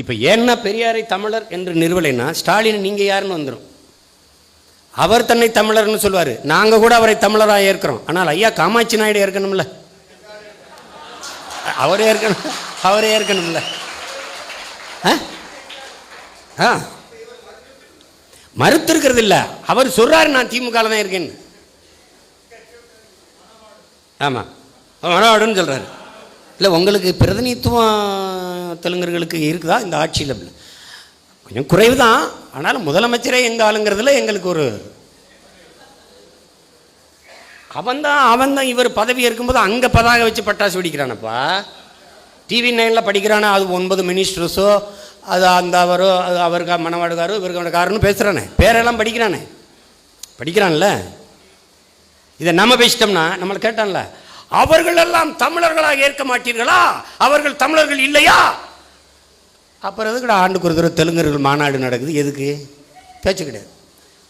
இப்போ ஏன்னா பெரியாரை தமிழர் என்று நிறுவலைன்னா ஸ்டாலின் நீங்கள் யாருன்னு வந்துடும் அவர் தன்னை தமிழர்னு சொல்வார். நாங்கள் கூட அவரை தமிழராக ஏற்கிறோம். ஆனால் ஐயா காமாட்சி நாயுடு ஏற்கணும்ல. அவரே ஏற்கணும் அவரே ஏற்கணும்ல. ஆ? ஆ. மறுத்திருக்கிறது இல்லை. அவர் சொல்கிறாரு நான் திமுக தான் இருக்கேன்னு. ஆமாம் மனவாடுன்னு சொல்கிறாரு இல்லை உங்களுக்கு பிரதிநிதித்துவம் தெலுங்கர்களுக்கு இருக்குதா? இந்த ஆட்சியில் கொஞ்சம் குறைவு தான் ஆனாலும் முதலமைச்சரே எங்கள் ஆளுங்கிறதுல எங்களுக்கு ஒரு அவன் தான் அவன் தான் இவர் பதவி இருக்கும்போது அங்கே பதாக வச்சு பட்டாசு வெடிக்கிறானப்பா. டிவி நைனில் படிக்கிறானா அது ஒன்பது மினிஸ்டர்ஸோ அது அந்த அவரோ அது அவருக்கு மணவாடுகாரோ இவருக்கு காரன்னு பேசுகிறானே பேரெல்லாம் படிக்கிறானே. படிக்கிறான்ல. இதை நம்ம பேசிட்டோம்னா நம்மளை கேட்டான்ல அவர்கள் எல்லாம் தமிழர்களாக ஏற்க மாட்டீர்களா? அவர்கள் தமிழர்கள் இல்லையா? அப்புறம் எதுக்குடா ஆண்டுக்கு ஒரு தடவை தெலுங்கர்கள் மாநாடு நடக்குது? எதுக்கு? பேச்சு கிடையாது.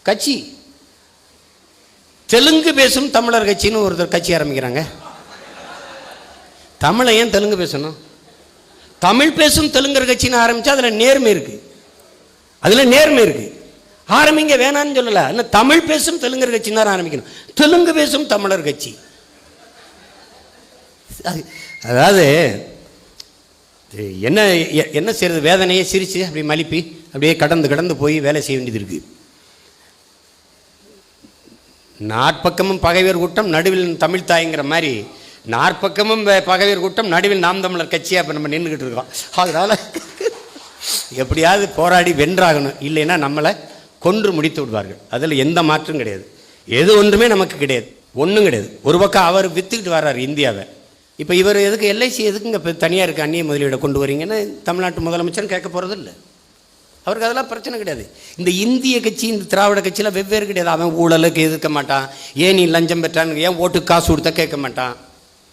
கட்சி. தெலுங்கு பேசும் தமிழர் கட்சின்னு ஒருத்தர் கட்சி ஆரம்பிக்கிறாங்க. தமிழை ஏன் தெலுங்கு பேசணும்? தமிழ் பேசும் தெலுங்கர் கட்சின்னு ஆரம்பித்தா அதில் நேர்மை இருக்குது அதில் நேர்மை இருக்குது ஆரம்பிங்க வேணான்னு சொல்லலை. இன்னும் தமிழ் பேசும் தெலுங்கர் கட்சின்னு தான் ஆரம்பிக்கணும். தெலுங்கு பேசும் தமிழர் கட்சி. அதாவது என்ன என்ன செய்கிறது வேதனையை சிரிச்சு அப்படி மலிப்பி அப்படியே கடந்து கடந்து போய் வேலை செய்ய வேண்டியது இருக்கு. நாற்பக்கமும் பகைவர் கூட்டம் நடுவில் தமிழ் தாய்ங்கிற மாதிரி நாற்பக்கமும் பகைவர் கூட்டம் நடுவில் நாம் தமிழர் கட்சியாக இப்போ நம்ம நின்றுக்கிட்டு இருக்கோம். அதனால் எப்படியாவது போராடி வென்றாகணும். இல்லைன்னா நம்மளை கொன்று முடித்து விடுவார்கள். அதில் எந்த மாற்றம் கிடையாது. எது ஒன்றுமே நமக்கு கிடையாது. ஒன்றும் கிடையாது. ஒரு பக்கம் அவர் வித்துக்கிட்டு வர்றாரு இந்தியாவை. இப்போ இவர் எதுக்கு எல்ஐசி எதுக்குங்க இப்போ தனியாக இருக்க அந்நிய முதலீடை கொண்டு வரீங்கன்னு தமிழ்நாட்டு முதலமைச்சர் கேட்க போகிறது இல்லை அவருக்கு அதெல்லாம் பிரச்சனை கிடையாது. இந்த இந்திய கட்சி இந்த திராவிட கட்சியில் வெவ்வேறு கிடையாது. அவன் ஊழலுக்கு எதிர்க்க மாட்டான். ஏன் நீ லஞ்சம் பெற்றான்னு ஏன் ஓட்டுக்கு காசு கொடுத்தா கேட்க மாட்டான்?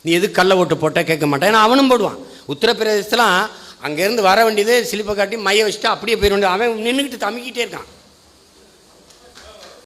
நீ எதுக்கு கள்ள ஓட்டு போட்டால் கேட்க மாட்டான்? ஏன்னா அவனும் போடுவான். உத்தரப்பிரதேசத்துலாம் அங்கேருந்து வர வேண்டியது சிலிப்பை காட்டி மைய வச்சுட்டு அப்படியே போயிட வேண்டியது. அவன் நின்றுக்கிட்டு தமிக்கிட்டே இருக்கான்.